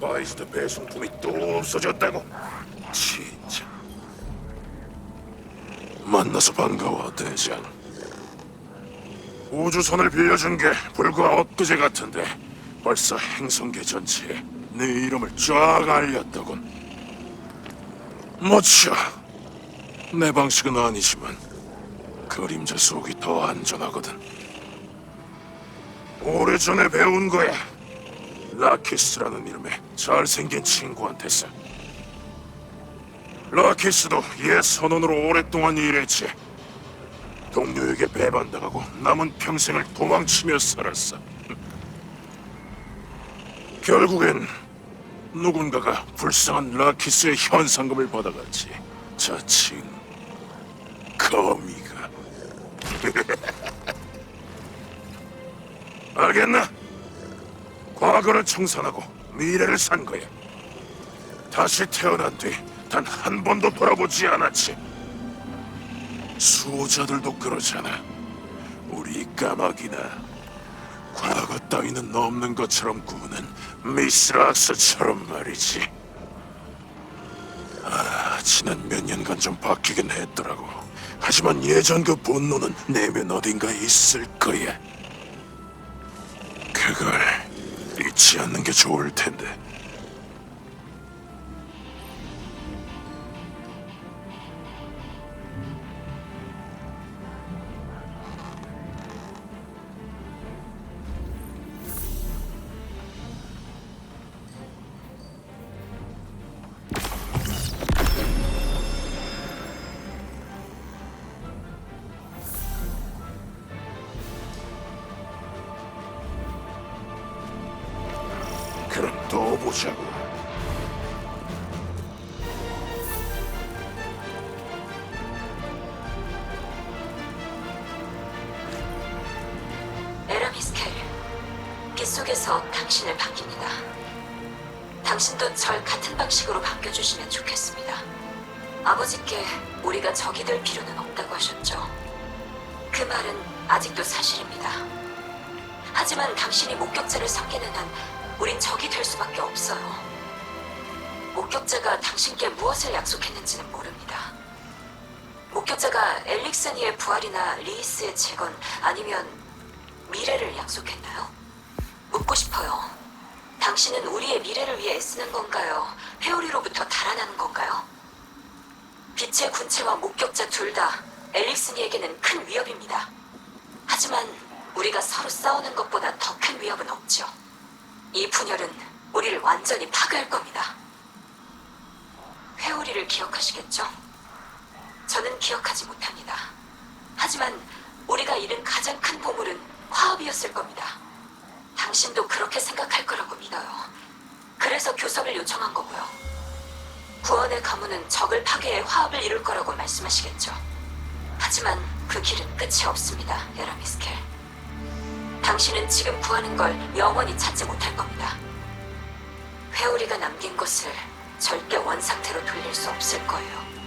바이스트 배송품이 또 없어졌다고? 진짜. 만나서 반가워, 대장. 우주선을 빌려준 게 불과 엊그제 같은데 벌써 행성계 전체에 내 이름을 쫙 알렸더군. 뭐죠? 내 방식은 아니지만 그림자 속이 더 안전하거든. 오래전에 배운 거야. 라키스라는 이름의 잘생긴 친구한테서. 라키스도 옛 선원으로 오랫동안 일했지. 동료에게 배반당하고 남은 평생을 도망치며 살았어. 결국엔 누군가가 불쌍한 라키스의 현상금을 받아갔지. 자칭 거미가. 알겠나? 과거를 청산하고 미래를 산 거야. 다시 태어난 뒤 단 한 번도 돌아보지 않았지. 수호자들도 그러잖아. 우리 까마귀나 과거 따위는 없는 것처럼 구는 미스락스처럼 말이지. 아, 지난 몇 년간 좀 바뀌긴 했더라고. 하지만 예전 그 분노는 내면 어딘가에 있을 거야. 그걸 잊지 않는 게 좋을 텐데. 그럼 또 보자고. 에라미스켈, 빗속에서 당신을 반깁니다. 당신도 절 같은 방식으로 반겨주시면 좋겠습니다. 아버지께 우리가 적이 될 필요는 없다고 하셨죠. 그 말은 아직도 사실입니다. 하지만 당신이 목격자를 섬기는 한 우린 적이 될 수밖에 없어요. 목격자가 당신께 무엇을 약속했는지는 모릅니다. 목격자가 엘릭스니의 부활이나 리이스의 재건 아니면 미래를 약속했나요? 묻고 싶어요. 당신은 우리의 미래를 위해 애쓰는 건가요? 회오리로부터 달아나는 건가요? 빛의 군체와 목격자 둘 다 엘릭스니에게는 큰 위협입니다. 하지만 우리가 서로 싸우는 것보다 더 큰 위협은 없죠. 이 분열은 우리를 완전히 파괴할 겁니다. 회오리를 기억하시겠죠? 저는 기억하지 못합니다. 하지만 우리가 잃은 가장 큰 보물은 화합이었을 겁니다. 당신도 그렇게 생각할 거라고 믿어요. 그래서 교섭을 요청한 거고요. 구원의 가문은 적을 파괴해 화합을 이룰 거라고 말씀하시겠죠. 하지만 그 길은 끝이 없습니다, 에라미스켈. 당신은 지금 구하는 걸 영원히 찾지 못할 겁니다. 회오리가 남긴 것을 절대 원상태로 돌릴 수 없을 거예요.